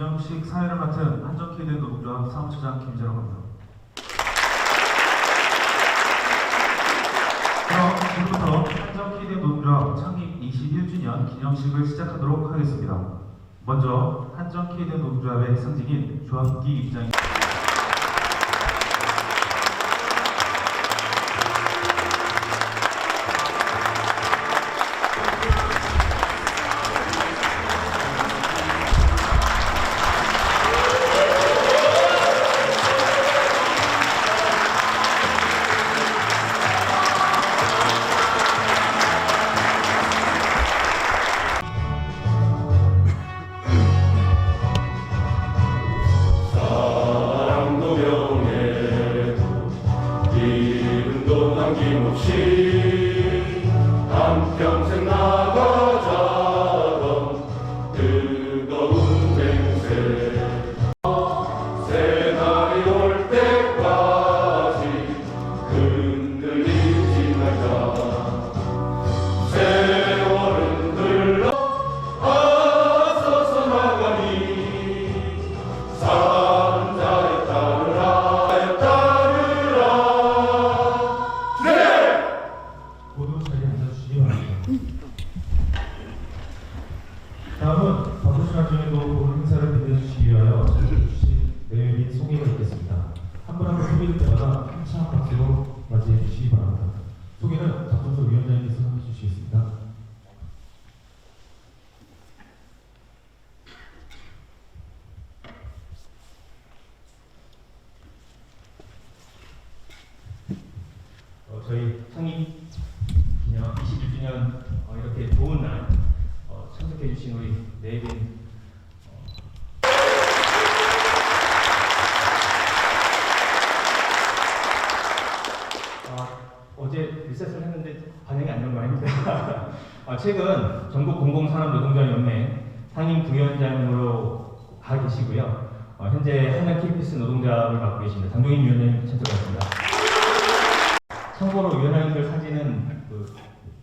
기념식 사회를 맡은 한정키드 노동조합 사무처장 김재라고 합니다. 그럼 지금부터 한정키드 노동조합 창립 21주년 기념식을 시작하도록 하겠습니다. 먼저 한정키드 노동조합의 상징인 조합기 사랑 평생 네빈 어, 어제 리셋을 했는데 반영이 안된거 아닙니다. 아, 최근 전국 공공산업노동자연맹 상임 부위원장으로 가 계시고요. 어, 현재 한양 KPS 노동자를 맡고 계십니다. 장종인 위원장님 참석하셨습니다. 참고로 위원장님들 사진은 그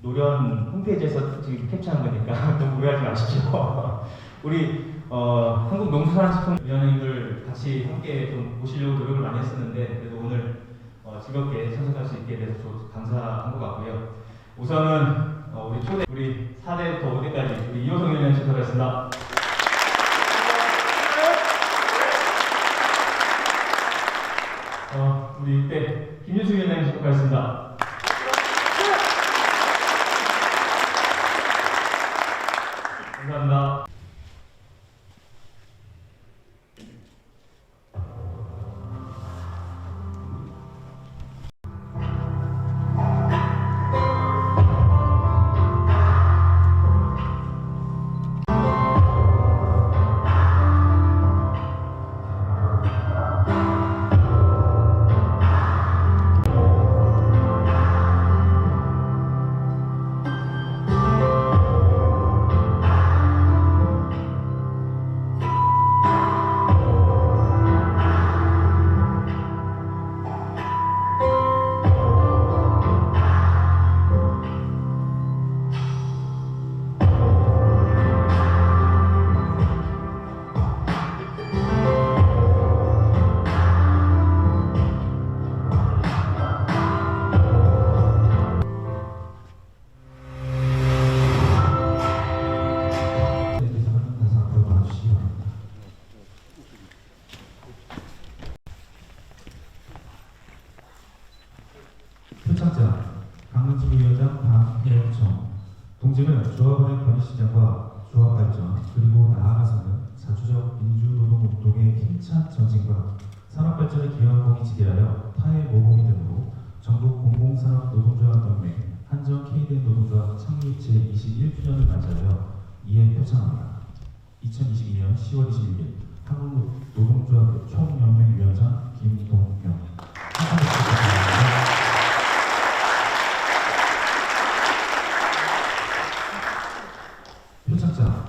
노련 홈페이지에서 지금 캡처한 거니까 너무 오해하지 마십시오. 우리 어, 한국 농수산식품 위원장님들 같이 함께 좀 모시려고 노력을 많이 했었는데 그래도 오늘 어, 즐겁게 참석할 수 있게 돼서 좀 감사한 것 같고요. 우선은 어, 우리 초대 우리 4대부터 5대까지 우리 이호성 위원장님 참석하겠습니다. 어, 우리 이때 김윤수 위원장님 참석하겠습니다. 감사합니다. 표창장 강은주 위원장 박혜정 동지는 조합원의 권익 시장과 조합 발전 그리고 나아가서는 자주적 민주노동운동의 힘찬 전진과 산업 발전에 기여한 공이 지대하여 타의 모범이 되므로 전국 공공산업노동조합연맹 한정 KDN 노동조합 창립 제21주년을 맞이하여 이에 표창합니다. 2022년 10월 21일 한국노동조합 총연맹위원장 김동명 표창장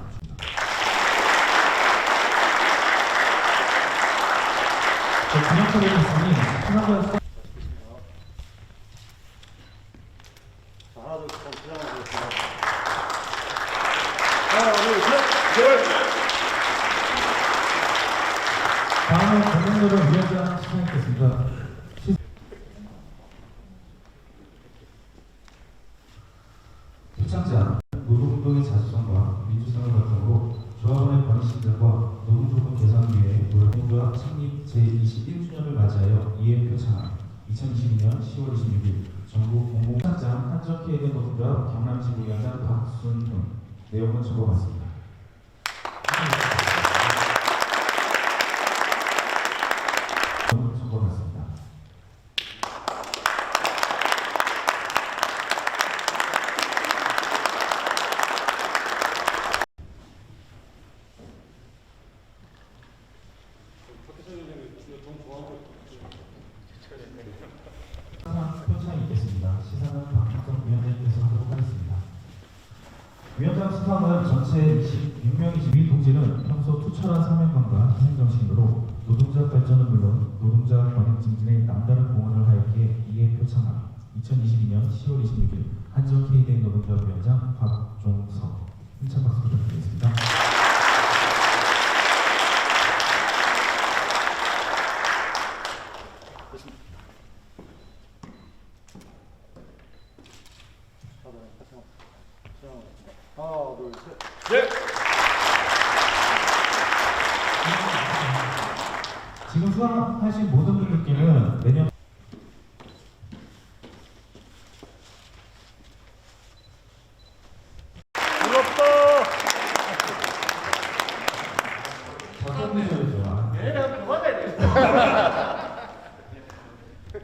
기념처리 했으니 하나만 자, 하나 둘셋 포장하겠습니다. 하나 둘셋 넷. 다음은 공동노력 위원장 수상했겠습니다. 표창장 노동운동의 자주성과 민주성을 바탕으로 조합원의 권익실들과 노동조건 개선 위해 노동조합 창립 제21주년을 맞이하여 EM 표창 2022년 10월 26일 전국 공공장장 한정케이드 노동조합 경남지부위원장 박순훈 내용은 적어봤습니다. 내용은 적어봤습니다. 시상 표창이 있겠습니다. 시상은 박학성 위원장님께서 하도록 하겠습니다. 수상은 전체 26명이신 위 동지는 평소 투철한 사명감과 희생정신으로 노동자 발전은 물론 노동자 권익 증진에 남다른 공헌을 하였기에 이에 표창함 2022년 10월 26일 한정 K대행 노동자 위원장 박종석 힘찬 박수 부탁드리겠습니다. 하나, 둘, 셋. 지금 수상하신 모든 분들께는 내년.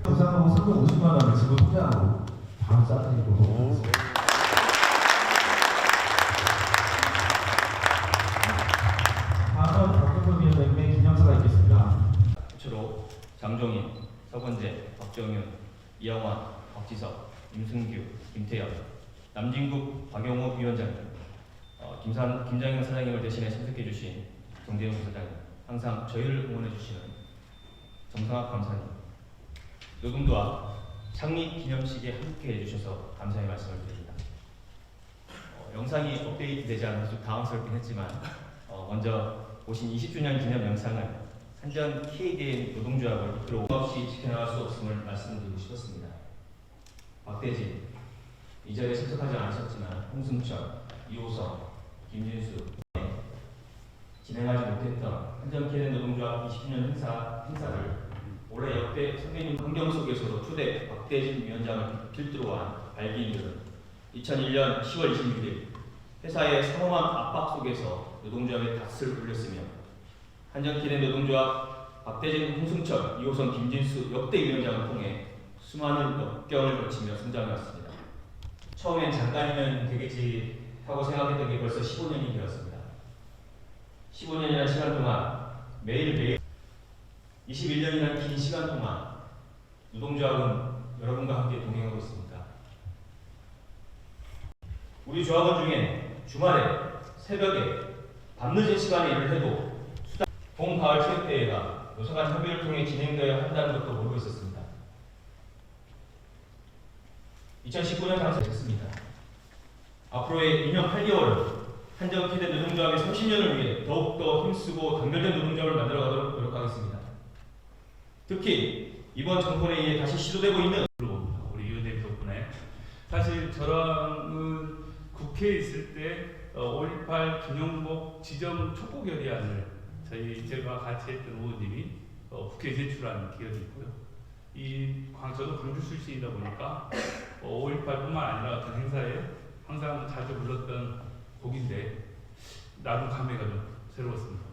부상하고 상금 50만 원을 지금 통장으로 바로 싸드리고 다음은 박정선 위원장님의 기념사가 있겠습니다. 장종인, 서건재, 박정윤, 이영환, 박지석, 임승규, 김태현, 남진국, 박용호 위원장님, 어, 김산, 김장현 사장님을 대신해 참석해 주신 정재영 부사장님, 항상 저희를 응원해 주시는 정상학 감사님, 노동도와 창립 기념식에 함께 해주셔서 감사의 말씀을 드립니다. 어, 영상이 업데이트 되지 않아서 좀 당황스럽긴 했지만 어, 먼저 오신 20주년 기념 영상은 한전 KDN 노동조합을 이끌어 없이 지켜나갈 수 없음을 말씀드리고 싶었습니다. 박대진, 이 자리에 참석하지 않으셨지만 홍승철, 이호성, 김진수 진행하지 못했던 한전 KDN 노동조합 20주년 행사, 행사를 올해 역대 선배님 환경 속에서도 초대 박대진 위원장을 필두로 한 발기인들은 2001년 10월 26일 회사의 상험한 압박 속에서 노동조합의 닷을 올렸으며 한전키대 노동조합 박대진, 홍승철, 이호선, 김진수 역대 위원장을 통해 수많은 역경을 거치며 성장해왔습니다. 처음엔 잠깐이면 되겠지 하고 생각했던 게 벌써 15년이 되었습니다. 15년이라는 시간 동안 매일매일 21년이라는 긴 시간 동안 노동조합은 여러분과 함께 동행하고 있습니다. 우리 조합원 중에 주말에 새벽에 밤늦은 시간에 일을 해도 봄 가을 체육대회가 노사간 협의를 통해 진행되어야 한다는 것도 모르고 있었습니다. 2019년 당선됐습니다. 앞으로의 2년 8개월 한정키대 노동조합의 30년을 위해 더욱더 힘쓰고 단결된 노동조합을 만들어가도록 노력하겠습니다. 특히 이번 정권에 의해 다시 시도되고 있는. 우리 위원님 덕분에 사실 저랑은 국회에 있을 때 어, 5.18 김영복 지정 촉구 결의안을 저희 제가 같이 했던 의원님이 어, 국회에 제출한 기억이 있고요. 이 광- 저도 광주 출신이다 보니까 어, 5.18뿐만 아니라 어떤 행사에 항상 자주 불렀던 곡인데 나도 감회가 좀 새로웠습니다.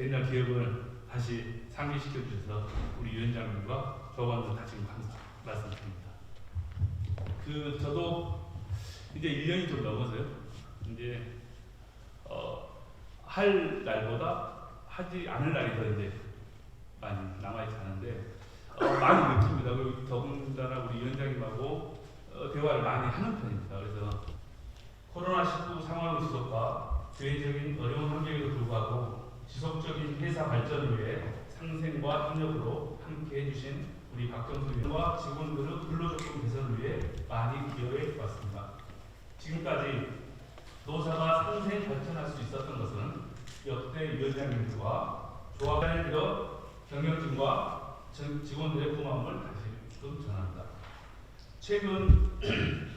옛날 기억을 다시 상기시켜 주셔서 우리 위원장님과 조합원들 다시 감사 말씀드립니다. 그 저도 이제 1년이 좀 넘어서요. 이제 어, 할 날보다 하지 않을 날이 더 이제 많이 남아있지 않은데 어, 많이 느낍니다. 그리고 더군다나 우리 위원장님하고 어, 대화를 많이 하는 편입니다. 그래서 코로나19 상황 지속과 대외적인 어려운 환경에도 불구하고 지속적인 회사 발전을 위해 상생과 협력으로 함께 해주신 우리 박정수 위원과 직원들의 근로조건 개선을 위해 많이 기여해 왔습니다. 지금까지 노사가 상생 발전할 수 있었던 것은 역대 위원장님들과 조합단에 들어 경영진과 전- 직원들의 고마움을 다시금 전합니다. 최근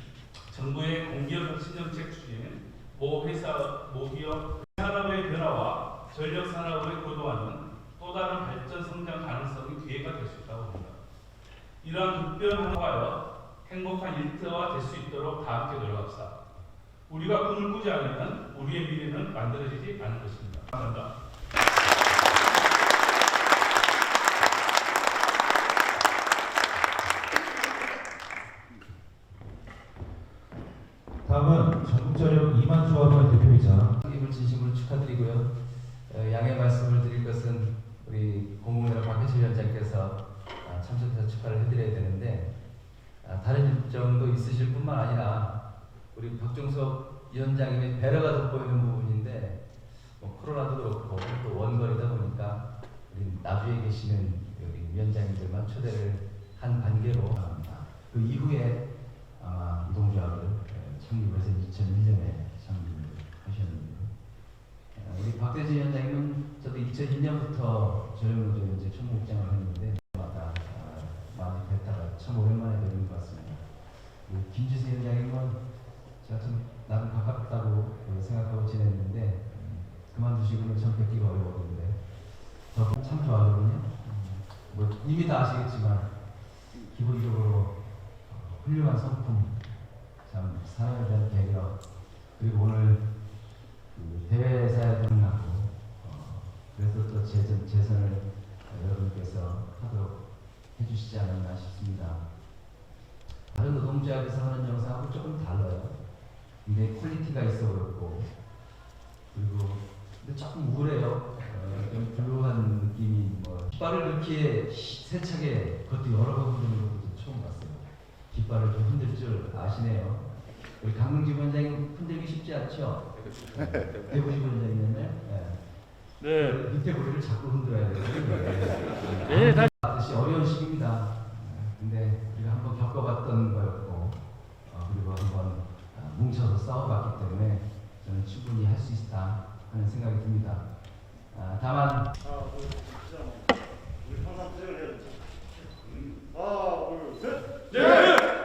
정부의 공기업 혁신정책 추진, 모 회사, 모 기업 산업의 변화와 전력 산업의 고도화는 또 다른 발전 성장 가능성이 기회가 될 수 있다고 봅니다. 이러한 급변화하여 행복한 일터가 될 수 있도록 다 함께 노력합시다. 우리가 꿈을 꾸지 않으면 우리의 미래는 만들어지지 않을 것입니다. 감사합니다. 다음은 전국전력 이만 조합의 대표이자 입을 진심으로 축하드리고요. 어, 양해 말씀을 드릴 것은 우리 공공연합 박혜실 위원장께서 아, 참석해서 축하를 해드려야 되는데 아, 다른 일정도 있으실 뿐만 아니라 우리 박종석 위원장님의 배려가 돋보이는 부분인데 뭐 코로나도 그렇고 또 원거리다 보니까 우리 나주에 계시는 우리 위원장님들만 초대를 한 관계로 합니다. 그 이후에 아마 노동조합을 에, 창립해서 2001년에 창립하셨는데 어, 우리 박대진 위원장님은 저도 2002년부터 저녁노조 이제 총무국장을 했는데 마다 아, 많이 뵀다가 참 오랜만에 뵙는 것 같습니다. 우리 김지수 위원장님은 제가 좀 나름 가깝다고 어, 생각하고 지냈는데 음, 그만두시고는 전 뵙기가 어려웠는데 저 참 좋아하거든요. 음, 뭐 이미 다 아시겠지만 기본적으로 어, 훌륭한 성품, 참 사람에 대한 배려 그리고 오늘 그 대회사에 등하고 어, 그래서 또 재선, 재선을 여러분께서 하도록 해주시지 않았나 싶습니다. 다른 노동조합에서 하는 영상하고 조금 달라요. 근데 퀄리티가 있어 그렇고 그리고 근데 조금 우울해요. 어, 좀 불루한 느낌이 뭐 깃발을 그렇게 세차게 그것도 여러 번 흔드는 것도 처음 봤어요. 깃발을 좀 흔들 줄 아시네요. 우리 강릉지 원장님 흔들기 쉽지 않죠? 대구지 원장님은 네. 밑에 고리를 자꾸 흔들어야 돼요. 네, 다 아저씨 어려운 시기입니다. 네, 근데 우리가 한번 겪어봤던 거였고 어, 그리고 한번 아, 뭉쳐서 싸워봤기 때문에 저는 충분히 할 수 있다 하는 생각이 듭니다. 아, 다만 둘, 셋. 우리 항상 투쟁을 해야 되죠. 하나, 둘, 셋.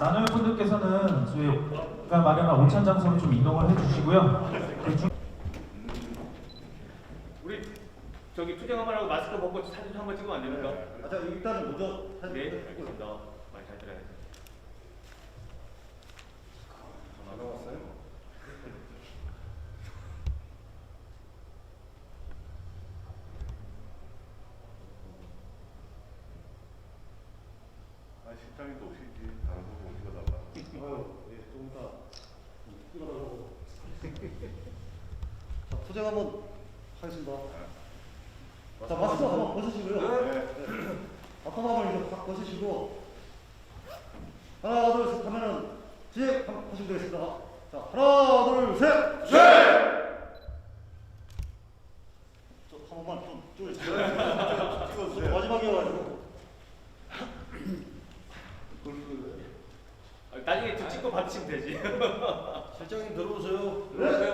나눔의 분들께서는 저희가 마련한 오찬 장소로 좀 이동을 해주시고요. 그 중- 우리 저기 투쟁하느라고 마스크 벗고 사진 한번 찍으면 안 됩니까? 아, 자, 일단은 먼저 사진 네, 찍고. 알겠습니다. 많이 잘 들어야 돼. 안 나왔어요? 아, 실장님도 오시지. 다른 분 오시다가. 아유, 예, 조금 이따 찍어달라고. 자, 투쟁 한번 하겠습니다. 자, 마스크 한번 벗으시고요. 네. 앞화함을 이제 딱 벗으시고 하나, 둘, 셋 하면은 뒤에 한번 하시면 되겠습니다. 자, 하나, 둘, 셋. 저한 번만 좀. 찍어주세요. 마지막이어가지고. 아, 나중에 저 찍고 받으시면 되지. 실장님 들어오세요. 여